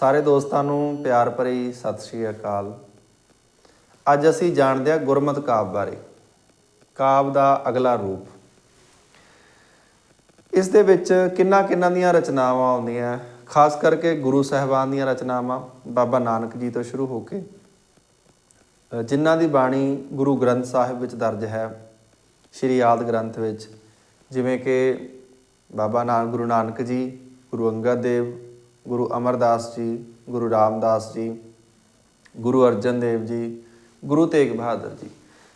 ਸਾਰੇ ਦੋਸਤਾਂ ਨੂੰ ਪਿਆਰ ਭਰੀ ਸਤਿ ਸ਼੍ਰੀ ਅਕਾਲ। ਅੱਜ ਅਸੀਂ ਜਾਣਦੇ ਹਾਂ ਗੁਰਮਤ ਕਾਵ ਬਾਰੇ, ਕਾਵ ਦਾ ਅਗਲਾ ਰੂਪ। ਇਸ ਦੇ ਵਿੱਚ ਕਿੰਨਾ ਕਿੰਨਾ ਦੀਆਂ ਰਚਨਾਵਾਂ ਆਉਂਦੀਆਂ, ਖਾਸ ਕਰਕੇ ਗੁਰੂ ਸਾਹਿਬਾਨ ਦੀਆਂ ਰਚਨਾਵਾਂ, ਬਾਬਾ ਨਾਨਕ ਜੀ ਤੋਂ ਸ਼ੁਰੂ ਹੋ ਕੇ। ਜਿਨ੍ਹਾਂ ਦੀ ਬਾਣੀ ਗੁਰੂ ਗ੍ਰੰਥ ਸਾਹਿਬ ਵਿੱਚ ਦਰਜ ਹੈ, ਸ਼੍ਰੀ ਆਦ ਗ੍ਰੰਥ ਵਿੱਚ, ਜਿਵੇਂ ਕਿ ਬਾਬਾ ਨਾਨਕ, ਗੁਰੂ ਨਾਨਕ ਜੀ, ਗੁਰੂ ਅੰਗਦ ਦੇਵ ਗੁਰੂ ਅਮਰਦਾਸ ਜੀ, ਗੁਰੂ ਰਾਮਦਾਸ ਜੀ, ਗੁਰੂ ਅਰਜਨ ਦੇਵ ਜੀ, ਗੁਰੂ ਤੇਗ ਬਹਾਦਰ ਜੀ।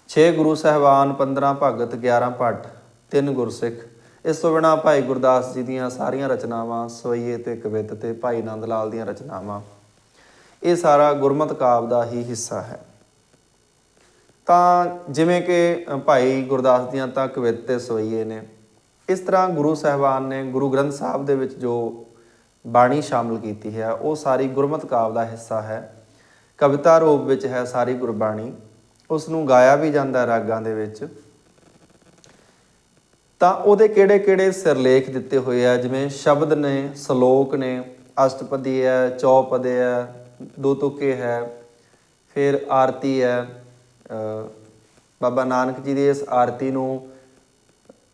6 ਗੁਰੂ ਸਾਹਿਬਾਨ 15 ਭਗਤ 11 ਭੱਟ 3 ਗੁਰਸਿੱਖ। ਇਸ ਤੋਂ ਬਿਨਾਂ ਭਾਈ ਗੁਰਦਾਸ ਜੀ ਦੀਆਂ ਸਾਰੀਆਂ ਰਚਨਾਵਾਂ, ਸਵਈਏ ਤੇ ਕਵਿਤ ਤੇ ਭਾਈ ਨੰਦ ਲਾਲ ਦੀਆਂ ਰਚਨਾਵਾਂ, ਇਹ ਸਾਰਾ ਗੁਰਮਤ ਕਾਵ ਦਾ ਹੀ ਹਿੱਸਾ ਹੈ। ਤਾਂ ਜਿਵੇਂ ਕਿ ਭਾਈ ਗੁਰਦਾਸ ਦੀਆਂ ਤਾਂ ਕਵਿਤ ਤੇ ਸਵਈਏ ਨੇ। ਇਸ ਤਰ੍ਹਾਂ ਗੁਰੂ ਸਾਹਿਬਾਨ ਨੇ ਗੁਰੂ ਗ੍ਰੰਥ ਸਾਹਿਬ ਦੇ ਵਿੱਚ ਜੋ ਬਾਣੀ ਸ਼ਾਮਲ ਕੀਤੀ ਹੈ। ਉਹ ਸਾਰੀ ਗੁਰਮਤ ਕਾਵ ਦਾ ਹਿੱਸਾ ਹੈ। ਕਵਿਤਾ ਰੂਪ ਵਿੱਚ ਹੈ ਸਾਰੀ ਗੁਰਬਾਣੀ। ਉਸ ਨੂੰ ਗਾਇਆ ਵੀ ਜਾਂਦਾ ਰਾਗਾਂ ਦੇ ਵਿੱਚ। ਤਾਂ ਉਹਦੇ ਕਿਹੜੇ-ਕਿਹੜੇ ਸਿਰਲੇਖ ਦਿੱਤੇ ਹੋਏ ਆ? ਜਿਵੇਂ ਸ਼ਬਦ ਨੇ, ਸ਼ਲੋਕ ਨੇ, ਅਸ਼ਟਪਦੀ ਹੈ, ਚੌਪਦੇ ਹੈ, ਦੋ ਤੁਕੇ ਹੈ, ਫਿਰ ਆਰਤੀ ਹੈ। ਬਾਬਾ ਨਾਨਕ ਜੀ ਦੀ ਇਸ ਆਰਤੀ ਨੂੰ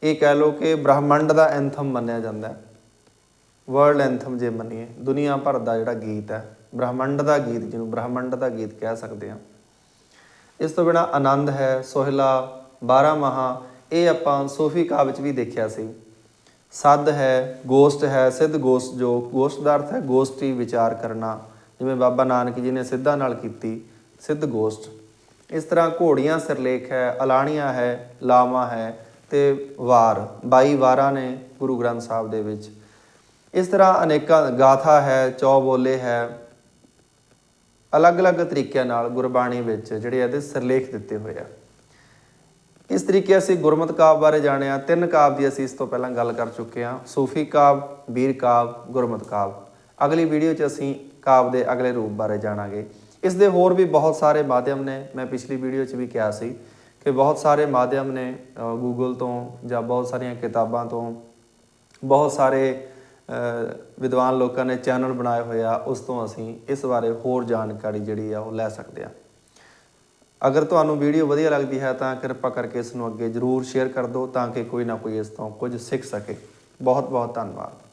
ਇਹ ਕਹਿ ਲਓ ਕਿ ਬ੍ਰਹਮੰਡ ਦਾ ਐਂਥਮ ਮੰਨਿਆ ਜਾਂਦਾ ਹੈ। ਵਰਲਡ ਐਂਥਮ ਜੇ ਮੰਨੀਏ, ਦੁਨੀਆ ਭਰ ਦਾ ਜਿਹੜਾ ਗੀਤ ਹੈ, ਬ੍ਰਹਮੰਡ ਦਾ ਗੀਤ ਜਿਹਨੂੰ ਬ੍ਰਹਮੰਡ ਦਾ ਗੀਤ ਕਹਿ ਸਕਦੇ ਹਾਂ, ਇਸ ਤੋਂ ਬਿਨਾ ਆਨੰਦ ਹੈ, ਸੋਹਿਲਾ 12 ਮਹਾ, ਇਹ ਆਪਾਂ ਸੂਫੀ ਕਾਵ ਵਿੱਚ ਵੀ ਦੇਖਿਆ ਸੀ। ਸੱਦ ਹੈ, ਗੋਸ਼ਟ ਹੈ, ਸਿੱਧ ਗੋਸ਼ਟ ਜੋ, ਗੋਸ਼ਟ ਦਾ ਅਰਥ ਹੈ ਗੋਸ਼ਟੀ ਵਿਚਾਰ ਕਰਨਾ, ਜਿਵੇਂ ਬਾਬਾ ਨਾਨਕ ਜੀ ਨੇ ਸਿੱਧਾ ਨਾਲ ਕੀਤੀ, ਸਿੱਧ ਗੋਸ਼ਟ। ਇਸ ਤਰ੍ਹਾਂ ਘੋੜੀਆਂ ਸਿਰਲੇਖ ਹੈ, ਅਲਾਣੀਆਂ ਹੈ, ਲਾਵਾਂ ਹੈ ਤੇ ਵਾਰ 22 ਵਾਰਾਂ ਨੇ ਗੁਰੂ ਗ੍ਰੰਥ ਸਾਹਿਬ ਦੇ ਵਿੱਚ। ਇਸ ਤਰ੍ਹਾਂ ਅਨੇਕਾਂ ਗਾਥਾ ਹੈ ਚੌ ਬੋਲੇ ਹੈ, ਅਲੱਗ-ਅਲੱਗ ਤਰੀਕਿਆਂ ਨਾਲ ਗੁਰਬਾਣੀ ਵਿੱਚ ਜਿਹੜੇ ਇਹਦੇ ਸਿਰਲੇਖ ਦਿੱਤੇ ਹੋਏ ਆ। ਇਸ ਤਰੀਕੇ ਅਸੀਂ ਗੁਰਮਤਿ ਕਾਵ ਬਾਰੇ ਜਾਣਿਆ, ਤਿੰਨ ਕਾਵ ਦੀ ਅਸੀਂ ਇਸ ਤੋਂ ਪਹਿਲਾਂ ਗੱਲ ਕਰ ਚੁੱਕੇ ਹਾਂ, ਸੂਫੀ ਕਾਵ, ਬੀਰ ਕਾਵ, ਗੁਰਮਤਿ ਕਾਵ। ਅਗਲੀ ਵੀਡੀਓ 'ਚ ਅਸੀਂ ਕਾਵ ਦੇ ਅਗਲੇ ਰੂਪ ਬਾਰੇ ਜਾਣਾਂਗੇ। ਇਸ ਦੇ ਹੋਰ ਵੀ ਬਹੁਤ ਸਾਰੇ ਮਾਧਿਅਮ ਨੇ, ਮੈਂ ਪਿਛਲੀ ਵੀਡੀਓ 'ਚ ਵੀ ਕਿਹਾ ਸੀ ਕਿ ਬਹੁਤ ਸਾਰੇ ਮਾਧਿਅਮ ਨੇ ਗੂਗਲ ਤੋਂ ਜਾਂ ਬਹੁਤ ਸਾਰੀਆਂ ਕਿਤਾਬਾਂ ਤੋਂ ਬਹੁਤ ਸਾਰੇ ਵਿਦਵਾਨ ਲੋਕਾਂ ਨੇ ਚੈਨਲ ਬਣਾਏ ਹੋਏ ਆ, ਉਸ ਤੋਂ ਅਸੀਂ ਇਸ ਬਾਰੇ ਹੋਰ ਜਾਣਕਾਰੀ ਜਿਹੜੀ ਆ ਉਹ ਲੈ ਸਕਦੇ ਆ। ਅਗਰ ਤੁਹਾਨੂੰ ਵੀਡੀਓ ਵਧੀਆ ਲੱਗਦੀ ਹੈ ਤਾਂ ਕਿਰਪਾ ਕਰਕੇ ਇਸ ਨੂੰ ਅੱਗੇ ਜਰੂਰ ਸ਼ੇਅਰ ਕਰ ਦਿਓ ਤਾਂ ਕਿ ਕੋਈ ਨਾ ਕੋਈ ਇਸ ਤੋਂ ਕੁਝ ਸਿੱਖ ਸਕੇ। ਬਹੁਤ ਬਹੁਤ ਧੰਨਵਾਦ।